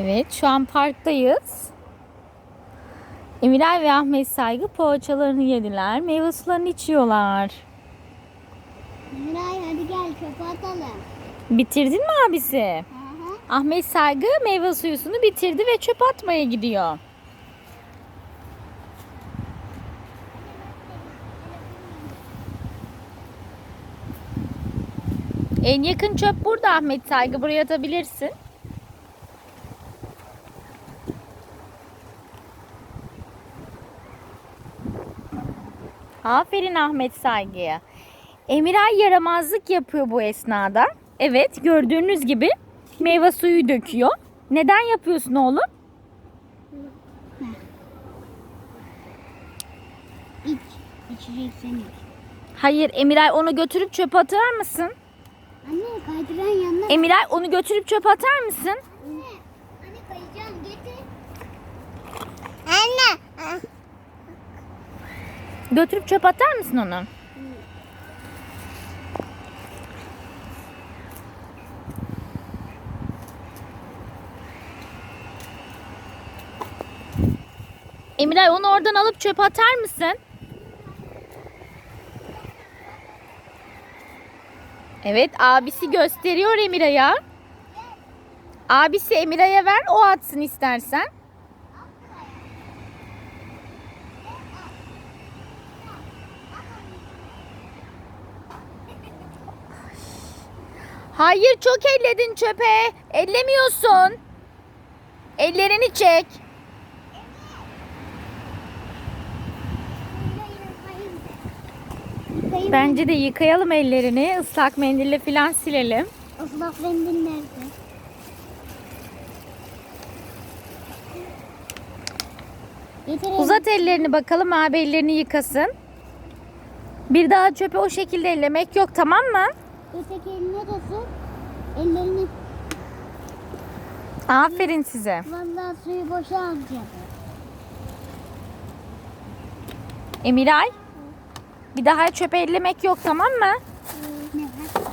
Evet şu an parktayız. Emiray ve Ahmet Saygı poğaçalarını yediler. Meyve sularını içiyorlar. Miray hadi gel çöpe atalım. Bitirdin mi abisi? Hı. Ahmet Saygı meyve suyusunu bitirdi ve çöp atmaya gidiyor. En yakın çöp burada Ahmet Saygı. Buraya atabilirsin. Aferin Ahmet Saygı'ya. Emiray yaramazlık yapıyor bu esnada. Evet gördüğünüz gibi meyve suyu döküyor. Neden yapıyorsun oğlum? İç. İçeceksen iç. Hayır Emiray onu götürüp çöpe atar mısın? Anne kaydıran yanına. Emiray onu götürüp çöpe atar mısın? Anne. Anne kayacağım getir. Anne. Götürüp çöpe atar mısın onu? Emiray onu oradan alıp çöpe atar mısın? Evet abisi gösteriyor Emiray'a. Abisi Emiray'a ver o atsın istersen. Hayır çok elledin çöpe. Ellemiyorsun. Ellerini çek. Bence de yıkayalım ellerini. Islak mendille falan silelim. Islak mendil nerede? Getirelim. Uzat ellerini bakalım abi ellerini yıkasın. Bir daha çöpe o şekilde ellemek yok tamam mı? Öteki eline de su. Ellerini. Aferin size. Vallahi suyu boşa harcadı. Emiray. Bir daha çöpe ellemek yok tamam mı?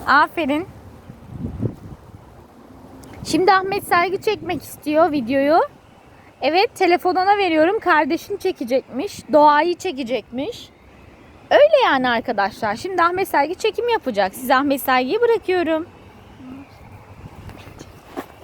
Aferin. Şimdi Ahmet Sergi çekmek istiyor videoyu. Evet telefonuna veriyorum. Kardeşini çekecekmiş. Doğayı çekecekmiş. Öyle yani arkadaşlar. Şimdi Ahmet Sergi çekim yapacak. Size Ahmet Sergi'yi bırakıyorum.